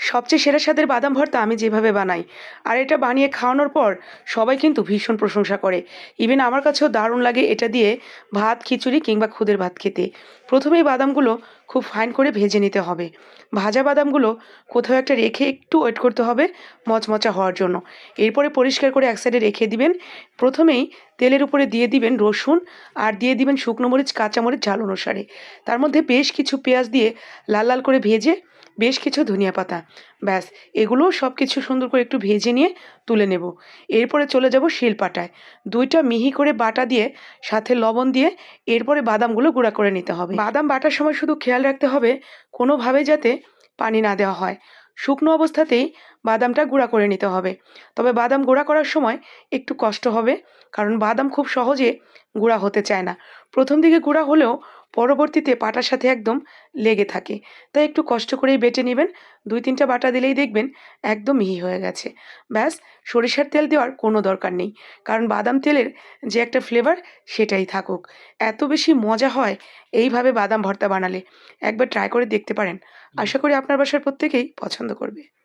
সবচেয়ে সেরা স্বাদের বাদাম ভর্তা আমি যেভাবে বানাই। আর এটা বানিয়ে খাওয়ানোর পর সবাই কিন্তু ভীষণ প্রশংসা করে। ইভেন আমার কাছেও দারুণ লাগে এটা দিয়ে ভাত, খিচুড়ি কিংবা খুদের ভাত খেতে। প্রথমেই বাদামগুলো খুব ফাইন করে ভেজে নিতে হবে। ভাজা বাদামগুলো কোথাও একটা রেখে একটু ওয়েট করতে হবে মচমচা হওয়ার জন্য। এরপরে পরিষ্কার করে এক সাইডে রেখে দিবেন। প্রথমেই তেলের উপরে দিয়ে দিবেন রসুন আর দিয়ে দিবেন শুকনো মরিচ কাঁচামরিচ ঝাল অনুসারে। তার মধ্যে বেশ কিছু পেঁয়াজ দিয়ে লাল লাল করে ভেজে বেশ কিছু ধনিয়া পাতা। ব্যাস, এগুলো সব কিছু সুন্দর করে একটু ভেজে নিয়ে তুলে নেব। এরপরে চলে যাব শিলপাটায়। দুইটা মিহি করে বাটা দিয়ে, সাথে লবণ দিয়ে এরপরে বাদামগুলো গুঁড়া করে নিতে হবে। বাদাম বাটার সময় শুধু খেয়াল রাখতে হবে, কোনোভাবে যাতে পানি না দেওয়া হয়। শুকনো অবস্থাতেই বাদামটা গুঁড়া করে নিতে হবে। তবে বাদাম গুঁড়া করার সময় একটু কষ্ট হবে, কারণ বাদাম খুব সহজে গুঁড়া হতে চায় না। প্রথম দিকে গুঁড়া হলেও পরবর্তীতে পাটার সাথে একদম লেগে থাকে। তাই একটু কষ্ট করেই বেটে নেবেন। দুই তিনটা বাটা দিলেই দেখবেন একদম মিহি হয়ে গেছে। ব্যাস সরিষার তেল দেওয়ার কোনো দরকার নেই। কারণ বাদাম তেলের যে একটা ফ্লেভার সেটাই থাকুক। এত বেশি মজা হয় এইভাবে বাদাম ভর্তা বানালে। একবার ট্রাই করে দেখতে পারেন। আশা করি আপনার বাসার প্রত্যেকেই পছন্দ করবে।